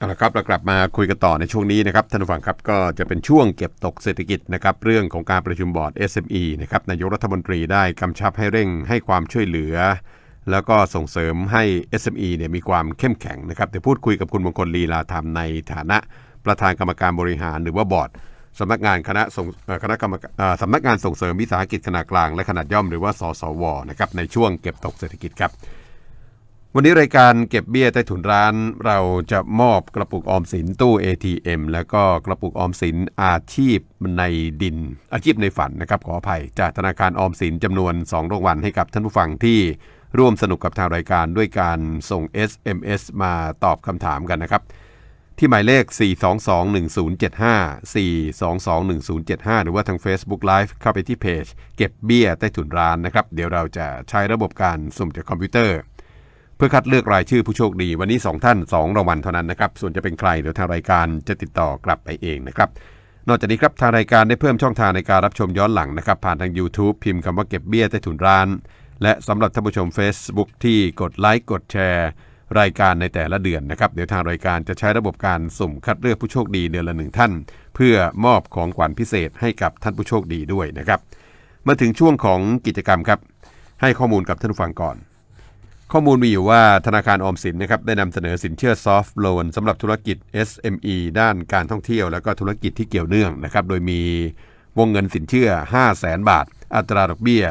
เอาละครับเรากลับมาคุยกันต่อในช่วงนี้นะครับท่านผู้ฟังครับก็จะเป็นช่วงเก็บตกเศรษฐกิจนะครับเรื่องของการประชุมบอร์ด SME นะครับนายกรัฐมนตรีได้กำชับให้เร่งให้ความช่วยเหลือ แล้วก็ส่งเสริมให้ SME เนี่ยมีความเข้มแข็งนะครับเดี๋ยวพูดคุยกับคุณมงคลลีลาธรรมในฐานะประธานกรรมการบริหารหรือว่าบอร์ดสำนักงานคณะส่งคณะกรรมการสำนักงานส่งเสริมวิสาหกิจขนาดกลางและขนาดย่อมหรือว่าสสวนะครับในช่วงเก็บตกเศรษฐกิจครับ วันนี้รายการเก็บเบี้ยใต้ถุนร้านเราจะมอบกระปุกออมสินตู้ ATM แล้วก็กระปุกออมสินอาชีพในดิน อาชีพในฝันนะครับขออภัย จากธนาคารออมสินจำนวน2รางวัลให้กับท่านผู้ฟังที่ร่วมสนุกกับทางรายการด้วยการส่ง SMS มาตอบคำถามกันนะครับ ที่หมายเลข 4221075 4221075 หรือว่าทาง Facebook Live เข้าไปที่เพจ เก็บเบี้ยใต้ถุนร้านนะครับ เดี๋ยวเราจะใช้ระบบการสุ่มจากคอมพิวเตอร์ พื่อคัดเลือกรายชื่อผู้โชคดี วันนี้ 2 ท่าน 2รางวัลเท่านั้นนะครับ ส่วนจะเป็นใครเดี๋ยวทางรายการจะติดต่อกลับไปเองนะครับ นอกจากนี้ครับทางรายการได้เพิ่มช่องทางในการรับชมย้อนหลังนะครับ ผ่านทาง YouTube พิมพ์คำว่าเก็บเบี้ยใต้ถุนร้าน และสำหรับท่านผู้ชม Facebook ที่กดไลค์กดแชร์ รายการในแต่ละเดือนนะครับเดี๋ยวทางรายการจะใช้ระบบการสุ่มคัดเลือกผู้โชคดีเดือนละหนึ่งท่าน เพื่อมอบของขวัญพิเศษให้กับท่านผู้โชคดีด้วยนะครับมาถึงช่วงของกิจกรรมครับให้ข้อมูลกับท่านผู้ฟังก่อน ข้อมูลมีอยู่ว่าธนาคารออมสินนะครับได้นำเสนอสินเชื่อซอฟท์โลนสำหรับธุรกิจ SME ด้านการท่องเที่ยว และก็ธุรกิจที่เกี่ยวเนื่องนะครับโดยมีวงเงินสินเชื่อ 5 0 0แสนบาท อัตราดอกเบี้ย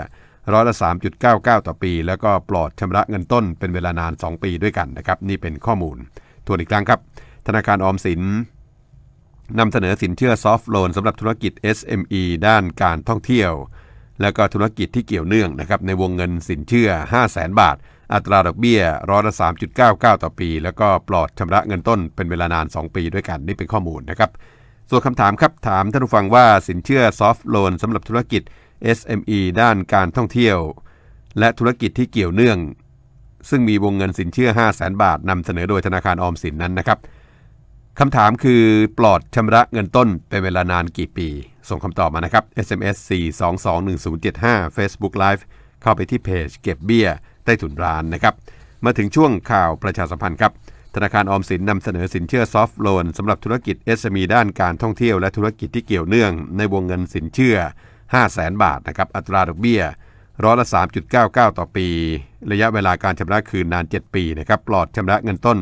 ร้อยละ 3.99 ต่อปี แล้วก็ปลอดชำระเงินต้นเป็นเวลานาน 2 ปีด้วยกันนะครับนี่เป็นข้อมูลทวนอีกครั้งครับ ธนาคารออมสินนำเสนอสินเชื่อซอฟท์โลนสำหรับธุรกิจ SME ด้านการท่องเที่ยว และก็ธุรกิจที่เกี่ยวเนื่องนะครับในวงเงินสินเชื่อ 5 0 0แสนบาท อัตราดอกเบี้ยร้อยละ3.99 ต่อปี แล้วก็ปลอดชำระเงินต้นเป็นเวลานาน 2 ปีด้วยกันนี่เป็นข้อมูลนะครับ ส่วนคำถามครับ ถามท่านผู้ฟังว่าสินเชื่อซอฟท์โลนสำหรับธุรกิจ SME ด้านการท่องเที่ยว และธุรกิจที่เกี่ยวเนื่อง ซึ่งมีวงเงินสินเชื่อ 5 0 0แสนบาทนำเสนอโดยธนาคารออมสินนั้นนะครับคำถามคือปลอดชำระเงินต้นเป็นเวลานานกี่ปี ส่งคำตอบมานะครับ SMS 4221075 Facebook Live เข้าไปที่เพจเก็บเบี้ยใต้ถุนร้านนะครับ มาถึงช่วงข่าวประชาสัมพันธ์ครับ ธนาคารออมสินนำเสนอสินเชื่อซอฟท์โลนสำหรับธุรกิจ SME ด้านการท่องเที่ยวและธุรกิจที่เกี่ยวเนื่อง ในวงเงินสินเชื่อ 5 0 0แสนบาทนะครับ อัตราดอกเบี้ยร้อยละ 3.99 ต่อปี ระยะเวลาการชำระคืนนาน 7 ปีนะครับปลอดชำระเงินต้น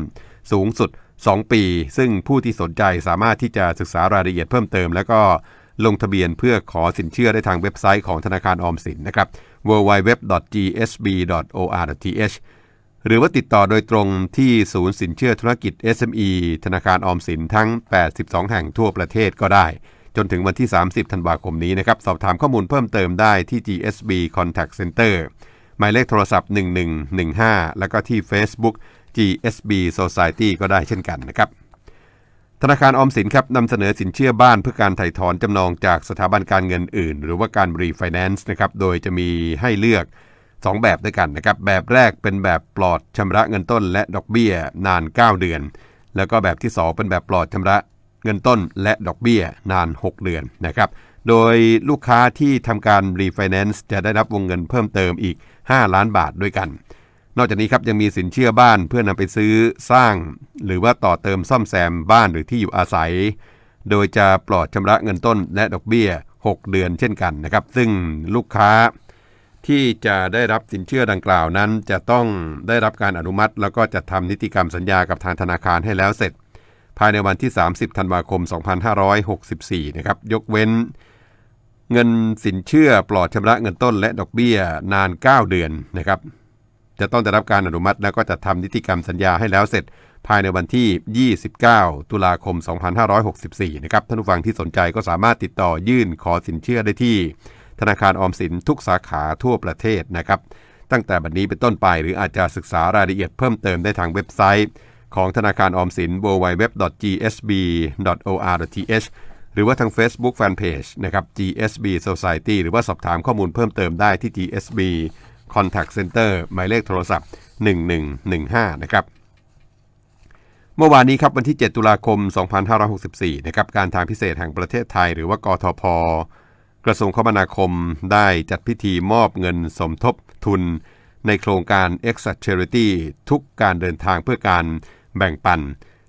สูงสุด 2 ปี ซึ่งผู้ที่สนใจสามารถที่จะศึกษารายละเอียดเพิ่มเติม แล้วก็ ลงทะเบียนเพื่อขอสินเชื่อได้ทางเว็บไซต์ของธนาคารออมสินนะครับ www.gsb.or.th หรือว่าติดต่อโดยตรงที่ศูนย์สินเชื่อธุรกิจ SME ธนาคารออมสินทั้ง 82 แห่งทั่วประเทศก็ได้ จนถึงวันที่ 30 ธันวาคมนี้นะครับ สอบถามข้อมูลเพิ่มเติมได้ที่ GSB Contact Center หมายเลขโทรศัพท์ 1115 แล้วก็ที่ Facebook GSB Society ก็ได้เช่นกันนะครับ ธนาคารออมสินครับนำเสนอสินเชื่อบ้านเพื่อการไถ่ถอนจำนองจากสถาบันการเงินอื่น หรือว่าการรีไฟแนนซ์นะครับโดยจะมีให้เลือก 2 แบบด้วยกันนะครับแบบแรกเป็นแบบปลอดชำระเงินต้นและดอกเบี้ยนาน 9 เดือน แล้วก็แบบที่ 2 เป็นแบบปลอดชำระเงินต้นและดอกเบี้ยนาน 6 เดือนนะครับโดยลูกค้าที่ทำการรีไฟแนนซ์จะได้รับวงเงินเพิ่มเติมอีก 5 ล้านบาทด้วยกัน นอกจากนี้ครับยังมีสินเชื่อบ้านเพื่อนำไปซื้อสร้าง หรือว่าต่อเติมซ่อมแซมบ้านหรือที่อยู่อาศัย โดยจะปลอดชำระเงินต้นและดอกเบี้ย 6 เดือนเช่นกันนะครับ ซึ่งลูกค้าที่จะได้รับสินเชื่อดังกล่าวนั้น จะต้องได้รับการอนุมัติ แล้วก็จะทำนิติกรรมสัญญากับทางธนาคารให้แล้วเสร็จ ภายในวันที่ 30 ธันวาคม 2564 นะครับ ยกเว้น เงินสินเชื่อปลอดชำระเงินต้นและดอกเบี้ยนาน 9 เดือนนะครับ จะต้องได้รับการอนุมัติ แล้วก็จะทำนิติกรรมสัญญาให้แล้วเสร็จภายในวันที่ 29 ตุลาคม 2564 นะครับ ท่านผู้ฟังที่สนใจก็สามารถติดต่อยื่นขอสินเชื่อได้ที่ ธนาคารออมสินทุกสาขาทั่วประเทศนะครับ ตั้งแต่บัดนี้เป็นต้นไปหรืออาจจะศึกษารายละเอียดเพิ่มเติมได้ทางเว็บไซต์ ของธนาคารออมสิน www.gsb.or.th หรือว่าทาง Facebook Fanpage นะครับ GSB Society หรือว่าสอบถามข้อมูลเพิ่มเติมได้ที่ GSB Contact Center หมายเลขโทรศัพท์ 1115 นะครับ เมื่อวานนี้ครับวันที่ 7 ตุลาคม 2564 นะครับการทางพิเศษแห่งประเทศไทย หรือว่ากทพ กระทรวงคมนาคมได้จัดพิธีมอบเงินสมทบทุน ในโครงการ e x a Charity ทุกการเดินทางเพื่อการแบ่งปัน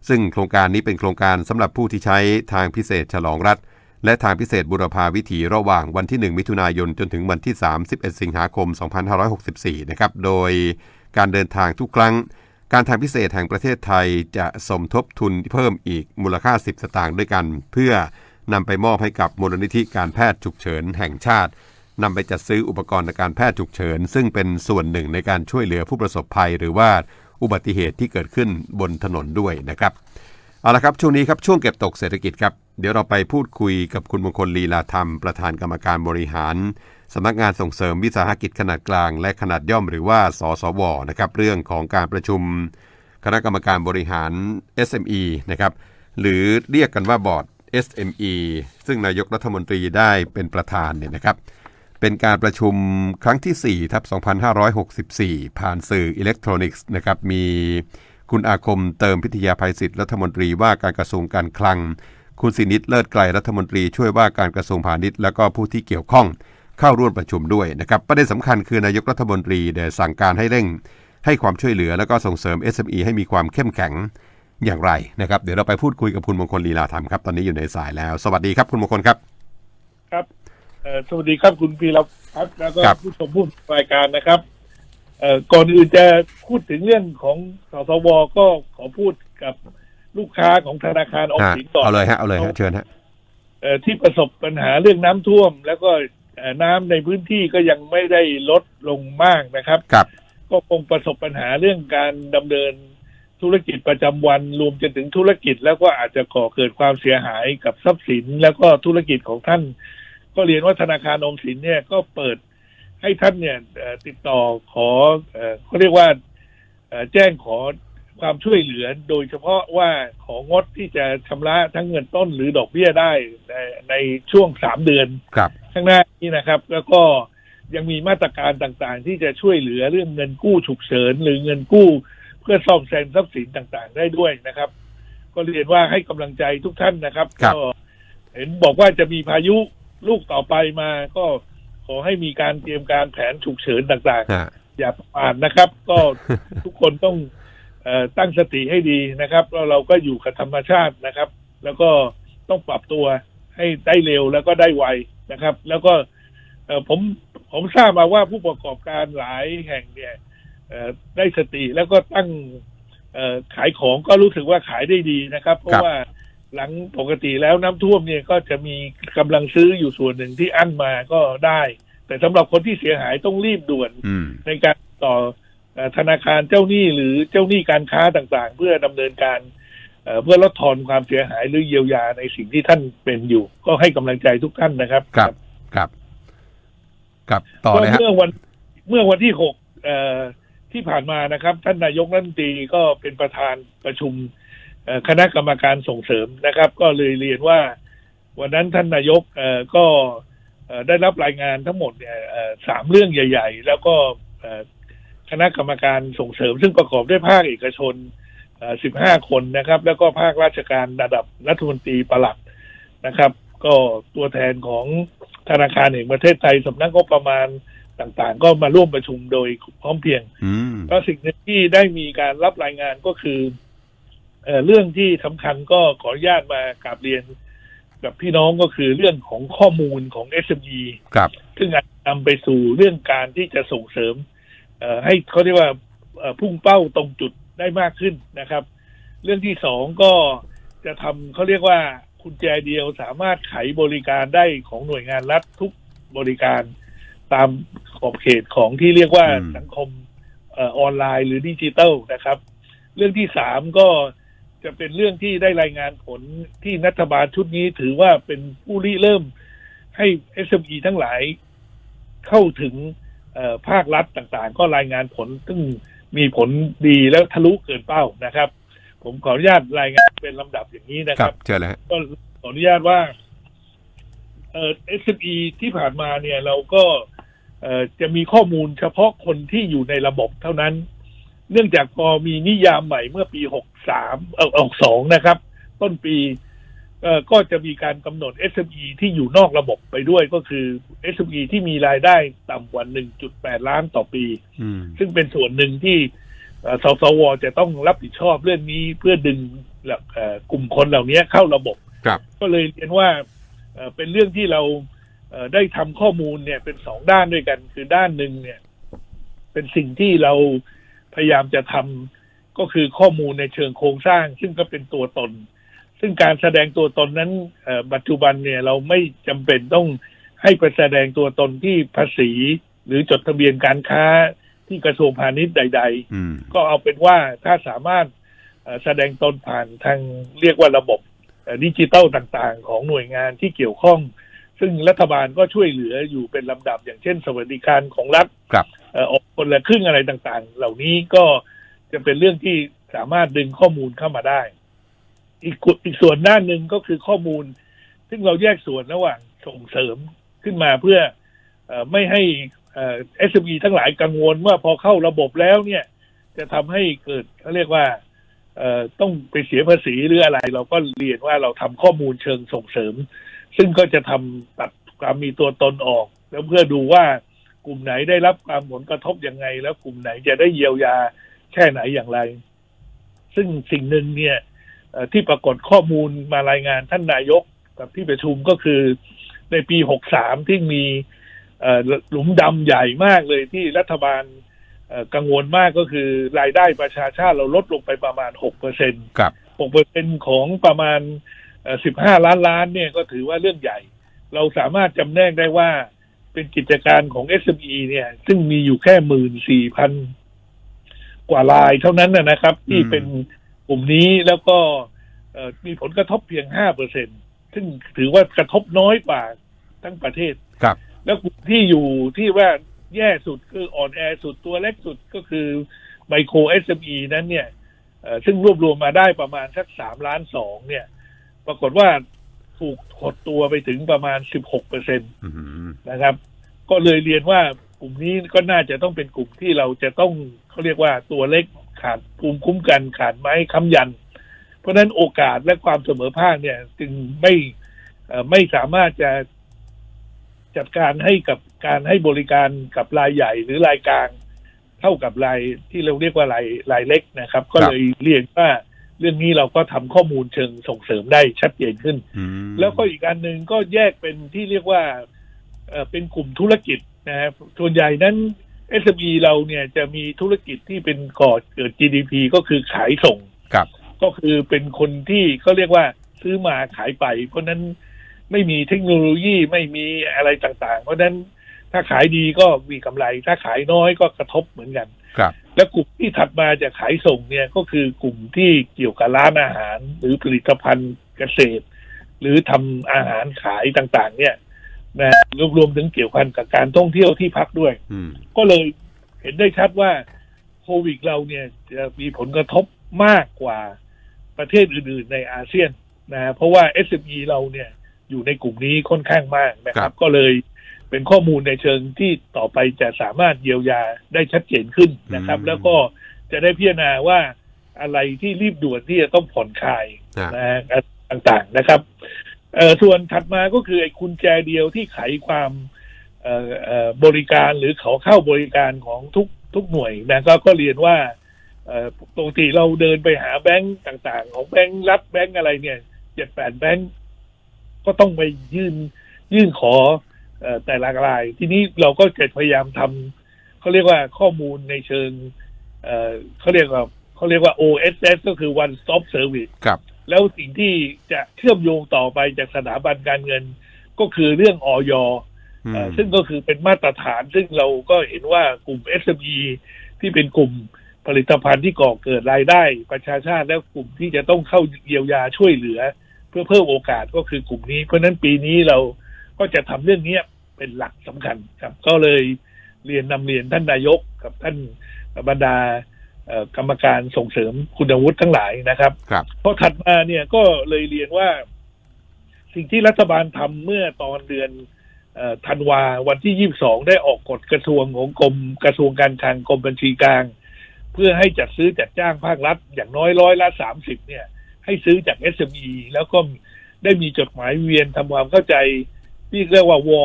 ซึ่งโครงการนี้เป็นโครงการสำหรับผู้ที่ใช้ทางพิเศษฉลองรัฐ และทางพิเศษบุรพาวิถีระหว่างวันที่ 1 มิถุนายนจนถึงวันที่ 31 สิงหาคม 2564 นะครับ โดยการเดินทางทุกครั้ง การทางพิเศษแห่งประเทศไทยจะสมทบทุนเพิ่มอีกมูลค่า 10 สตางค์ด้วยกัน เพื่อนำไปมอบให้กับมูลนิธิการแพทย์ฉุกเฉินแห่งชาตินำไปจัดซื้ออุปกรณ์การแพทย์ฉุกเฉิน ซึ่งเป็นส่วนหนึ่งในการช่วยเหลือผู้ประสบภัย หรือว่าอุบัติเหตุที่เกิดขึ้นบนถนนด้วยนะครับ เอาละครับ ช่วงนี้ครับช่วงเก็บตกเศรษฐกิจครับ เดี๋ยวเราไปพูดคุยกับคุณมงคลลีลาธรรม ประธานกรรมการบริหารสำนักงานส่งเสริมวิสาหกิจขนาดกลาง และขนาดย่อมหรือว่าสสวนะครับเรื่องของการประชุม คณะกรรมการบริหาร SME นะครับหรือเรียกกันว่าบอร์ด SME ซึ่งนายกรัฐมนตรีได้เป็นประธานเนี่ยนะครับเป็นการประชุมครั้งที่4ทับ2564 ผ่านสื่ออิเล็กทรอนิกส์นะครับมี คุณอาคมเติมพิทยาภัยศิษย์รัฐมนตรีว่าการกระทรวงการคลัง คุณสินิตเลิศไกลรัฐมนตรีช่วยว่าการกระทรวงพาณิชย์แล้วก็ผู้ที่เกี่ยวข้องเข้าร่วมประชุมด้วยนะครับประเด็นสำคัญคือนายกรัฐมนตรีได้สั่งการให้เร่ง ให้ความช่วยเหลือแล้วก็ส่งเสริม SME ให้มีความเข้มแข็งอย่างไรนะครับเดี๋ยวเราไปพูดคุยกับคุณมงคลลีลาธรรมครับ ตอนนี้อยู่ในสายแล้ว สวัสดีครับคุณมงคลครับ ครับเอ่อสวัสดีครับคุณพีรพัฒน์แล้วก็ครับผู้ชมผู้รายการนะครับเอ่อ ก่อนอื่นจะพูดถึงเรื่องของสสวก็ขอพูดกับลูกค้าของธนาคารออมฮะสินก่อนเอาเลยฮะเอาเลยฮะเชิญฮะเอ่อที่ประสบปัญหาเรื่องน้ำท่วม แล้วก็เอ่อน้ำในพื้นที่ก็ยังไม่ได้ลดลงมากนะครับครับ ก็คงประสบปัญหาเรื่องการดำเนินธุรกิจประจำวันรวมจนถึงธุรกิจ แล้วก็อาจจะก่อเกิดความเสียหายกับทรัพย์สิน แล้วก็ธุรกิจของท่าน ก็เรียนว่าธนาคารออมสินเนี่ยก็เปิด ให้ท่านเนี่ยเอ่อติดต่อขอเอ่อเขาเรียกว่าเอ่อแจ้งขอความช่วยเหลือโดยเฉพาะว่าของดที่จะชำระทั้งเงินต้นหรือดอกเบี้ยได้ในในช่วงสามเดือนครับข้างหน้านี้นะครับ แล้วก็ยังมีมาตรการต่างๆ ที่จะช่วยเหลือเรื่องเงินกู้ฉุกเฉินหรือเงินกู้ เพื่อซ่อมแซมทรัพย์สินต่างๆ ได้ด้วยนะครับ ก็เรียนว่าให้กำลังใจทุกท่านนะครับครับก็เห็นบอกว่าจะมีพายุลูกต่อไปมาก็ ขอให้มีการเตรียมการแผนฉุกเฉินต่างฮะๆอย่าประมาทนะครับ ก็ทุกคนต้องเอ่อตั้งสติให้ดีนะครับแล้วเราก็อยู่กับธรรมชาตินะครับ แล้วก็ต้องปรับตัวให้ได้เร็วแล้วก็ได้ไวนะครับ แล้วก็เอ่อผมผมทราบมาว่าผู้ประกอบการหลายแห่งเนี่ยเอ่อได้สติแล้วก็ตั้งเอ่อขายของก็รู้สึกว่าขายได้ดีนะครับ เพครัราะบว่า หลังปกติแล้วน้ำท่วมเนี่ยก็จะมีกำลังซื้ออยู่ส่วนหนึ่งที่อั้นมาก็ได้ แต่สำหรับคนที่เสียหายต้องรีบด่วนอืมในการต่อเอ่อธนาคารเจ้าหนี้หรือเจ้าหนี้การค้าต่างๆ เพื่อดำเนินการเอ่อเพื่อลดทอนความเสียหายหรือเยียวยาในสิ่งที่ท่านเป็นอยู่ ก็ให้กำลังใจทุกท่านนะครับ ครับครับครับต่อก็เลยฮะเมื่อวันเมื่อวันที่หกเอ่อที่ผ่านมานะครับ ท่านนายกรัฐมนตรีก็เป็นประธานประชุมเอ่อ คณะกรรมการส่งเสริมนะครับ ก็เลยเรียนว่า วันนั้นท่านนายกเอ่อก็เอ่อได้รับรายงานทั้งหมดเนี่ยเอ่อสามเรื่องใหญ่ ๆ แล้วก็เอ่อคณะกรรมการส่งเสริม ซึ่งประกอบด้วยภาคเอกชนสิบห้าคนนะครับ แล้วก็ภาคราชการระดับรัฐมนตรีประหลัดนะครับ ก็ตัวแทนของธนาคารแห่งประเทศไทยสำนักงบประมาณต่างๆ ก็มาร่วมประชุมโดยพร้อมเพรียงอืมก็สิ่งหนึ่งที่ได้มีการรับรายงานก็คือ เอ่อเรื่องที่สำคัญก็ขออนุญาตมากราบเรียน กับพี่น้องก็คือเรื่องของข้อมูลของ SME ครับ ซึ่งอาจจะนำไปสู่เรื่องการที่จะส่งเสริมเอ่อให้เขาเรียกว่าเอ่อพุ่งเป้าตรงจุดได้มากขึ้นนะครับ เรื่องที่สองก็จะทำเขาเรียกว่าคุณแจเดียวสามารถไขบริการได้ของหน่วยงานรัฐทุกบริการตามขอบเขตของที่เรียกว่าอืมสังคมเออออนไลน์หรือดิจิตอลนะครับ เรื่องที่สามก็ จะเป็นเรื่องที่ได้รายงานผลที่รัฐบาลชุดนี้ถือว่าเป็นผู้ริเริ่มให้ SME ทั้งหลายเข้าถึงเอ่อภาครัฐต่างๆ ก็รายงานผลซึ่งมีผลดีแล้วทะลุเกินเป้านะครับ ผมขออนุญาตรายงานเป็นลำดับอย่างนี้นะคครัรับบเชิญเลยฮะก็ขออนุญาตว่าเอ่อ SME ที่ผ่านมาเนี่ยเราก็เอ่อจะมีข้อมูลเฉพาะคนที่อยู่ในระบบเท่านั้น เนื่องจากพอมีนิยามใหม่เมื่อปี63เอ่อ62นะครับ ต้นปีเอ่อก็จะมีการกำหนด SME ที่อยู่นอกระบบไปด้วยก็คือ SME ที่มีรายได้ต่ำกว่า 1.8 ล้านต่อปีอืมซึ่งเป็นส่วนหนึ่งที่เอ่อสสวจะต้องรับผิดชอบเรื่องนี้เพื่อดึงเอ่อกลุ่มคนเหล่านี้เข้าระบบครับก็เลยเรียนว่าเอ่อเป็นเรื่องที่เราเอ่อได้ทำข้อมูลเนี่ยเป็นสองด้านด้วยกัน คือด้านหนึ่งเนี่ย เป็นสิ่งที่เรา พยายามจะทำก็คือข้อมูลในเชิงโครงสร้าง ซึ่งก็เป็นตัวตน ซึ่งการแสดงตัวตนนั้นเอ่อปัจจุบันเนี่ยเราไม่จำเป็นต้องให้ไปแสดงตัวตนที่ภาษี หรือจดทะเบียนการค้าที่กระทรวงพาณิชย์ใดๆอืมก็เอาเป็นว่าถ้าสามารถเอ่อแสดงตนผ่านทางเรียกว่าระบบเอ่อดิจิตัลต่างๆ ของหน่วยงานที่เกี่ยวข้อง ซึ่งรัฐบาลก็ช่วยเหลืออยู่เป็นลำดับอย่างเช่น สวัสดิการของรัฐครับเออออกคนละครึ่งอะไรต่างๆ เหล่านี้ก็จะเป็นเรื่องที่สามารถดึงข้อมูลเข้ามาได้ อีกอีกส่วนด้าหนึ่งก็คือข้อมูล ซึ่งเราแยกส่วนระหว่างส่งเสริมขึ้นมาเพื่ออไม่ให้เอ่อ SME ทั้งหลายกังวลว่าพอเข้าระบบแล้วเนี่ย จะทำให้เกิดเขาเรียกว่าต้องไปเสียภาษีหรืออะไร เราก็เรียนว่าเราทำข้อมูลเชิงส่งเสริม ซึ่งก็จะทำตัดความมีตัวตนออก แล้วเพื่อดูว่า กลุ่มไหนได้รับความผลกระทบยังไง แล้วกลุ่มไหนจะได้เยียวยาแค่ไหนอย่างไร ซึ่งสิ่งหนึ่งเนี่ยเอ่อที่ปรากฏข้อมูลมารายงานท่านนายกกับที่ประชุมก็คือในปี 63 ที่มีเอ่อหลุมดำใหญ่มากเลยที่รัฐบาลเอ่อกังวลมากก็คือ รายได้ประชาชาติเราลดลงไปประมาณ 6 เปอร์เซ็นครับ6เปอร์เซ็นของประมาณเอ่อ15 ล้านล้านเนี่ยก็ถือว่าเรื่องใหญ่ เราสามารถจำแนกได้ว่า เป็นกิจการของ SME เนี่ย ซึ่งมีอยู่แค่หมื่นสี่พันกว่ารายเท่านั้นนะนะครับ ที่อืมเป็นกลุ่มนี้แล้วก็เอ่อมีผลกระทบเพียงห้าเปอร์เซ็นซึ่งถือว่ากระทบน้อยกว่าทั้งประเทศครับ แล้วกลุ่มที่อยู่ที่ว่าแย่สุดคืออ่อนแอสุดตัวเล็กสุดก็คือไมโคร SME นั้นเนี่ยเอ่อซึ่งรวบรวมมาได้ประมาณสักสามล้านสองเนี่ย ปรากฏว่า ถูกหดตัวไปถึงประมาณสิบหกเปอร์เซ็นตอืมนะครับ ก็เลยเรียนว่ากลุ่มนี้ก็น่าจะต้องเป็นกลุ่มที่เราจะต้องเขาเรียกว่าตัวเล็กขาดภูมิคุ้มกันขาดไม้ค้ำยัน เพราะฉะนั้นโอกาสและความเสมอภาคเนี่ย จึงไม่เอ่อไม่สามารถจะจัดการให้กับการให้บริการกับรายใหญ่หรือรายกลาง เท่ากับรายที่เราเรียกว่ารายรายเล็กนะครับ ก็เลยเรียนว่า เรื่องนี้เราก็ทำข้อมูลเชิงส่งเสริมได้ชัดเจนขึ้นอืมแล้วก็อีกอันหนึ่งก็แยกเป็นที่เรียกว่าเอ่อเป็นกลุ่มธุรกิจนะครับส่วนใหญ่นั้น SME เราเนี่ยจะมีธุรกิจที่เป็นก่อเกิด GDP ก็คือขายส่งครับ ก็คือเป็นคนที่เขาเรียกว่าซื้อมาขายไป เพราะฉะนั้นไม่มีเทคโนโลยีไม่มีอะไรต่างๆ เพราะฉะนั้นถ้าขายดีก็มีกำไร ถ้าขายน้อยก็กระทบเหมือนกัน ครับ และกลุ่มที่ถัดมาจากขายส่งเนี่ยก็คือกลุ่มที่เกี่ยวกับร้านอาหาร หรือผลิตภัณฑ์เกษตร หรือทำอาหารขายต่างๆ เนี่ยนะรวมรวมถึงเกี่ยวพันกับการท่องเที่ยวที่พักด้วยอืมก็เลยเห็นได้ชัดว่าโควิดเราเนี่ยจะมีผลกระทบมากกว่าประเทศอื่นๆในอาเซียนนะเพราะว่า SME เราเนี่ยอยู่ในกลุ่มนี้ค่อนข้างมากนะคครัรับบก็เลย เป็นข้อมูลในเชิงที่ต่อไปจะสามารถเยียวยาได้ชัดเจนขึ้นนะครับ แล้วก็จะได้พิจารณาว่าอะไรที่รีบด่วนที่จะต้องผ่อนคลายอ่านะฮะต่างๆนะครับเอ่อส่วนถัดมาก็คือไอ้กุญแจเดียวที่ไขความเอ่อเอ่อบริการหรือเขาเข้าบริการของทุกทุกหน่วยนะก็ก็เรียนว่าเอ่อปกติเราเดินไปหาแบงก์ต่างๆ ของแบงก์รัฐแบงก์อะไรเนี่ยเจ็ดแปดแบงก์ก็ต้องไปยื่นยื่นขอเอ่อ แต่ละราย ทีนี้เราก็จะพยายามทำเขาเรียกว่าข้อมูลในเชิงเอ่อเขาเรียกว่าเขาเรียกว่า OSS ก็คือ one stop service ครับแล้วสิ่งที่จะเชื่อมโยงต่อไปจากสถาบันการเงิน ก็คือเรื่องออยอืมเอ่อซึ่งก็คือเป็นมาตรฐาน ซึ่งเราก็เห็นว่ากลุ่ม SME ที่เป็นกลุ่มผลิตภัณฑ์ที่ก่อเกิดรายได้ ประชาชาติและกลุ่มที่จะต้องเข้าเยียวยาช่วยเหลือ เพื่อเพิ่มโอกาสก็คือกลุ่มนี้ เพราะฉะนั้นปีนี้เรา ก็จะทำเรื่องนี้เป็นหลักสำคัญครับ ก็เลยเรียนนำเรียนท่านนายกกับท่านบรรดาเอ่อกรรมการส่งเสริมคุณวุฒิทั้งหลายนะครับครับพอถัดมาเนี่ยก็เลยเรียนว่า สิ่งที่รัฐบาลทำเมื่อตอนเดือนเอ่อธันวาวันที่22ได้ออกกฎกระทรวงของกรมกระทรวงการคลังกรมบัญชีกลาง เพื่อให้จัดซื้อจัดจ้างภาครัฐ อย่างน้อยร้อยละ30เนี่ย ให้ซื้อจาก SME แล้วก็ได้มีจดหมายเวียนทำความเข้าใจ ที่เรียกว่าวอ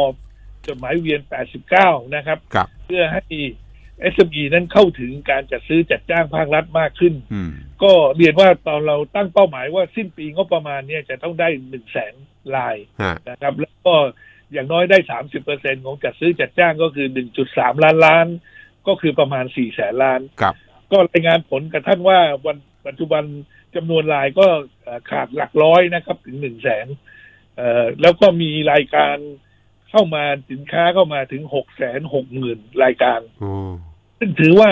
จดหมายเวียน 89 นะครับ ครับ เพื่อให้ SME นั้นเข้าถึงการจัดซื้อจัดจ้างภาครัฐมากขึ้น อืม ก็เรียนว่าตอนเราตั้งเป้าหมายว่าสิ้นปีงบประมาณเนี่ยจะต้องได้หนึ่งแสนลายฮะ นะครับ แล้วก็อย่างน้อยได้สามสิบเปอร์เซ็นของจัดซื้อจัดจ้างก็คือหนึ่งจุดสามล้านล้าน ก็คือประมาณสี่แสนล้าน ครับ ก็รายงานผลกับท่านว่าวันปัจจุบันจำนวนรายก็เอ่อขาดหลักร้อยนะครับ ถึงหนึ่งแสน เอ่อแล้วก็มีรายการเข้ามาสินค้าเข้ามาถึงหกแสนหกหมื่นรายการโอ้ซึ่งถือว่า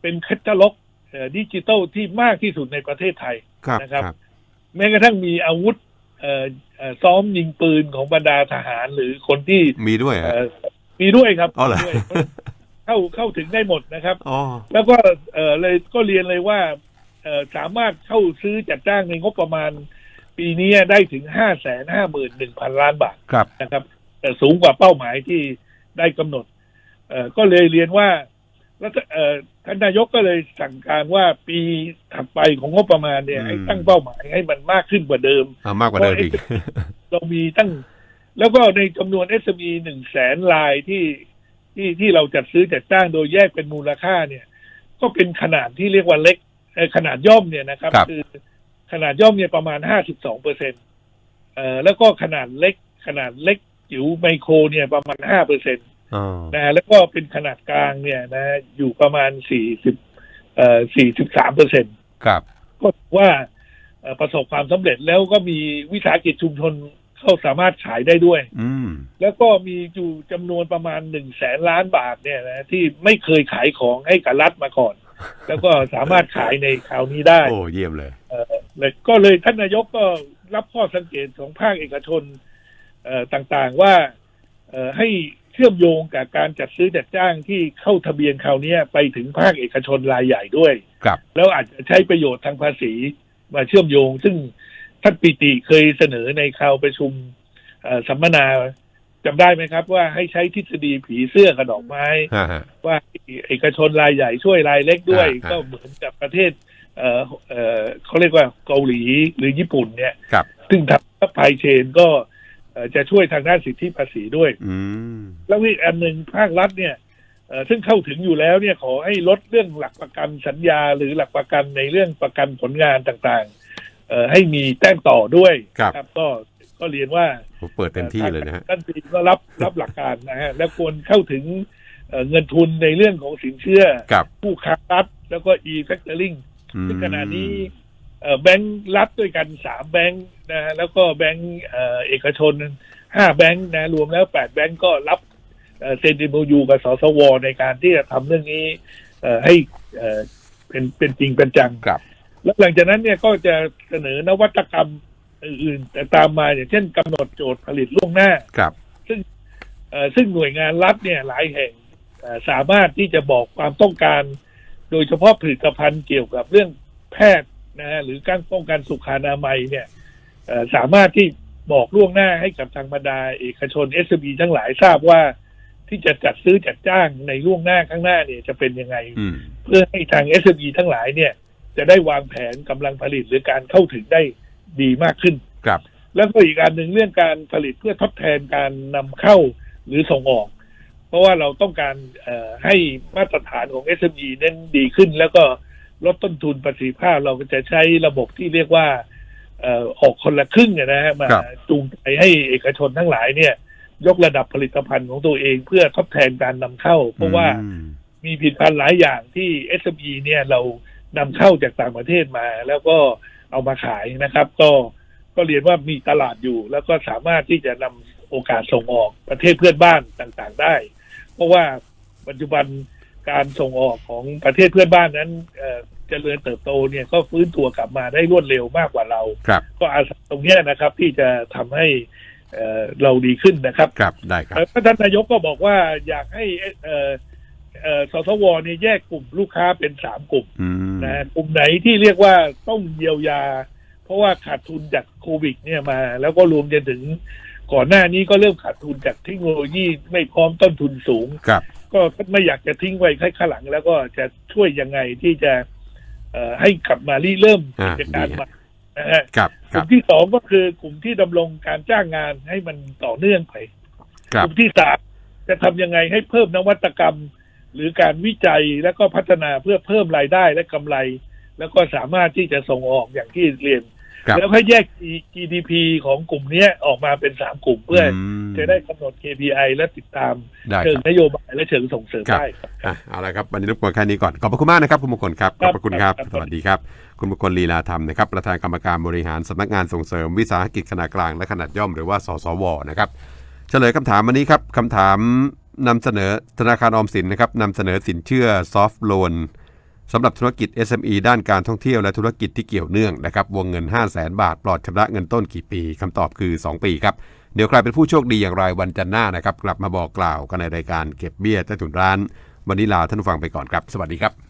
เป็นแคตตาล็อกเอ่อดิจิตอลที่มากที่สุดในประเทศไทยครับนะครับครับ แม้กระทั่งมีอาวุธเอ่อเอ่อซ้อมยิงปืนของบรรดาทหารหรือคนที่มีด้วยเหรเอ่อะอมีด้วยครับอ๋อเหรอมีด้วยเข้าเข้าถึงได้หมดนะครับอ๋อแล้วก็เออเลยก็เรียนเลยว่าเออสามารถเข้าซื้อจัดจ้างในงบประมาณ ปีนี้ได้ถึงห้าแสนห้าหมื่นหนึ่งพันล้านบาทครับนะครับ แต่สูงกว่าเป้าหมายที่ได้กำหนด เออก็เลยเรียนว่าแล้วเออท่านนายกก็เลยสั่งการว่าปีถัดไปของงบประมาณเนี่ยให้ตั้งเป้าหมายให้มันมากขึ้นกว่าเดิมเอามากกว่าเดิมอีกเรามีตั้ง แล้วก็ในจำนวน SME หนึ่งแสนลายที่ที่ที่เราจัดซื้อจัดจ้างโดยแยกเป็นมูลค่าเนี่ย ก็เป็นขนาดที่เรียกว่าเล็กเอ่อขนาดย่อมเนี่ยนะครับครับอ ขนาดย่อมเนี่ยประมาณห้าสิบสองเปอร์เซ็นต์เอ่อแล้วก็ขนาดเล็กขนาดเล็กจิ๋วไมโครเนี่ยประมาณห้าเปอร์เซ็นต์อ๋อนะฮะแล้วก็เป็นขนาดกลางเนี่ยนะอยู่ประมาณสี่สิบเอ่อสี่สิบสามเปอร์เซ็นต์ครับ ก็ถือว่าเอ่อประสบความสำเร็จแล้วก็มีวิสาหกิจชุมชนเข้าสามารถขายได้ด้วย อืมแล้วก็มีอยู่จำนวนประมาณหนึ่งแสนล้านบาทเนี่ยนะที่ไม่เคยขายของให้กับรัฐมาก่อน แล้วก็สามารถขายในคราวนี้ได้ โอ้เยี่ยมเลย เลยก็เลยท่านนายกก็รับข้อสังเกตของภาคเอกชนเอ่อต่างๆว่าเอ่อให้เชื่อมโยงกับการจัดซื้อจัดจ้างที่เข้าทะเบียนคราวนี้ไปถึงภาคเอกชนรายใหญ่ด้วยครับแล้วอาจจะใช้ประโยชน์ทางภาษีมาเชื่อมโยง ซึ่งท่านปิติเคยเสนอในคราวประชุมเอ่อสัมมนาจำได้ไหมครับ ว่าให้ใช้ทฤษฎีผีเสื้อกับดอกไม้ฮะฮะว่าเอกชนรายใหญ่ช่วยรายเล็กด้วยอ่าก็เหมือนกับประเทศ เอ่อเอ่อเขาเรียกว่าเกาหลีหรือญี่ปุ่นเนี่ยครับซึ่งทำซัพพลายเชนก็เอ่อจะช่วยทางด้านสิทธิภาษีด้วยอืมแล้วอีกอันหนึ่งภาครัฐเนี่ยเอ่อซึ่งเข้าถึงอยู่แล้วเนี่ยขอให้ลดเรื่องหลักประกันสัญญาหรือหลักประกันในเรื่องประกันผลงานต่างๆเอ่อให้มีแต้มต่อด้วยครับก็ก็เรียนว่าผมเปิดเต็มที่เลยนะฮะท่านปีก็รับรับหลักการนะฮะและควรเข้าถึงเอ่อเงินทุนในเรื่องของสินเชื่อครับผู้ค้ารัฐแล้วก็ e-factoring อืม ซึ่งขณะนี้เอ่อแบงก์รัฐด้วยกันสามแบงก์นะฮะแล้วก็แบงก์เอ่อเอกชนห้าแบงก์นะรวมแล้วแปดแบงก์ก็รับเอ่อเซ็นดิโมยูกับสสว ในการที่จะทำเรื่องนี้เอ่อให้เอ่อเป็นเป็นจริงเป็นจังครับแล้วหลังจากนั้นเนี่ยก็จะเสนอนวัตกรรมอื่นๆแต่ตามมาอย่างเช่นกำหนดโจทย์ผลิตล่วงหน้าครับเอ่อซึ่งหน่วยงานรัฐเนี่ยหลายแห่งเอ่อสามารถที่จะบอกความต้องการ โดยเฉพาะผลิตภัณฑ์เกี่ยวกับเรื่องแพทย์นะฮะหรือการป้องกันสุขอนามัยเนี่ยเอ่อสามารถที่บอกล่วงหน้าให้กับทางบรรดาเอกชน s อ b ทั้งหลายทราบว่าที่จะจัดซื้อจัดจ้างในล่วงหน้าข้างหน้าเนี่ยจะเป็นยังไงอืมเพื่อให้ทาง s อ b ทั้งหลายเนี่ย จะได้วางแผนกำลังผลิตหรือการเข้าถึงได้ดีมากขึ้นครับ แล้วก็อีกอันหนึ่งเรื่องการผลิตเพื่อทดแทนการนำเข้าหรือส่งออก เพราะว่าเราต้องการเอ่อให้มาตรฐานของ SME นั้นดีขึ้น แล้วก็ลดต้นทุนประสิทธิภาพเราก็จะใช้ระบบที่เรียกว่าเอ่อออกคนละครึ่งอะนะฮะมาครับจูงใจให้เอกชนทั้งหลายเนี่ย ยกระดับผลิตภัณฑ์ของตัวเองเพื่อทดแทนการนำเข้า เพราะว่าอืมมีผลิตภัณฑ์หลายอย่างที่ SME เนี่ยเรานำเข้าจากต่างประเทศมา แล้วก็เอามาขายนะครับ ก็ก็เรียนว่ามีตลาดอยู่ แล้วก็สามารถที่จะนำโอกาสส่งออกประเทศเพื่อนบ้านต่างๆ ได้ เพราะว่าปัจจุบันการส่งออกของประเทศเพื่อนบ้านนั้นเอ่อเจริญเติบโตเนี่ยก็ฟื้นตัวกลับมาได้รวดเร็วมากกว่าเราครับก็อาศัยตรงเนี้ยนะครับ ที่จะทำให้เอ่อเราดีขึ้นนะครับครับได้ครับแล้วท่านนายกก็บอกว่าอยากให้เอ่อเอ่อสสวเนี่ยแยกกลุ่มลูกค้าเป็นสามกลุ่มอืมนะกลุ่มไหนที่เรียกว่าต้องเยียวยา เพราะว่าขาดทุนจากโควิด เนี่ยมา แล้วก็รวมจนถึง ก่อนหน้านี้ก็เริ่มขาดทุนจากเทคโนโลยีไม่พร้อมต้นทุนสูง ครับ ก็ไม่อยากจะทิ้งไว้ข้างหลัง แล้วก็จะช่วยยังไงที่จะเอ่อให้กลับมารีเริ่มอ่ากิจการดีใหฮะม่นะฮะครับกครัลุ่บมที่สองก็คือกลุ่มที่ดำรงการจ้างงานให้มันต่อเนื่องไปครักบลุ่มที่สามจะทำยังไงให้เพิ่มนวัตกรรม หรือการวิจัยแล้วก็พัฒนาเพื่อเพิ่มรายได้และกำไร แล้วก็สามารถที่จะส่งออกอย่างที่เรียนครับ แล้วก็แยก GDP ของกลุ่มเนี้ยออกมาเป็นสามกลุ่มเพื่ออมจะได้กำหนด KPI และติดตามได้เชิคงรับนโยบายและเชิงส่งเสริมครับได้ครับอะเอาละครับวันนี้รบกวนแค่นี้ก่อน ขอบพระคุณมากนะครับคุณมงคลครับขครัอบบพระคุณครับครับ สวัสดีครับ คุณมงคลลีลาธรรมนะครับประธานกรรมการบริหารสำนักงานส่งเสริม วิสาหกิจขนาดกลางและขนาดย่อมหรือว่าสสวนะครับเฉลยคำถามวันนี้ครับคำถามนำเสนอธนาคารออมสินนะครับนำเสนอสินเชื่อซอฟท์โลน สำหรับธุรกิจ SME ด้านการท่องเที่ยวและธุรกิจที่เกี่ยวเนื่องนะครับวงเงิน 5 0 0แสนบาท ปลอดชำระเงินต้นกี่ปีคำตอบคือ 2 ปีครับ เดี๋ยวใครเป็นผู้โชคดีอย่างไรวันจันทร์หน้านะครับ กลับมาบอกกล่าวกันในรายการเก็บเบี้ยใต้ถุนร้าน วันนี้ลาท่านผู้ฟังไปก่อนครับ สวัสดีครับ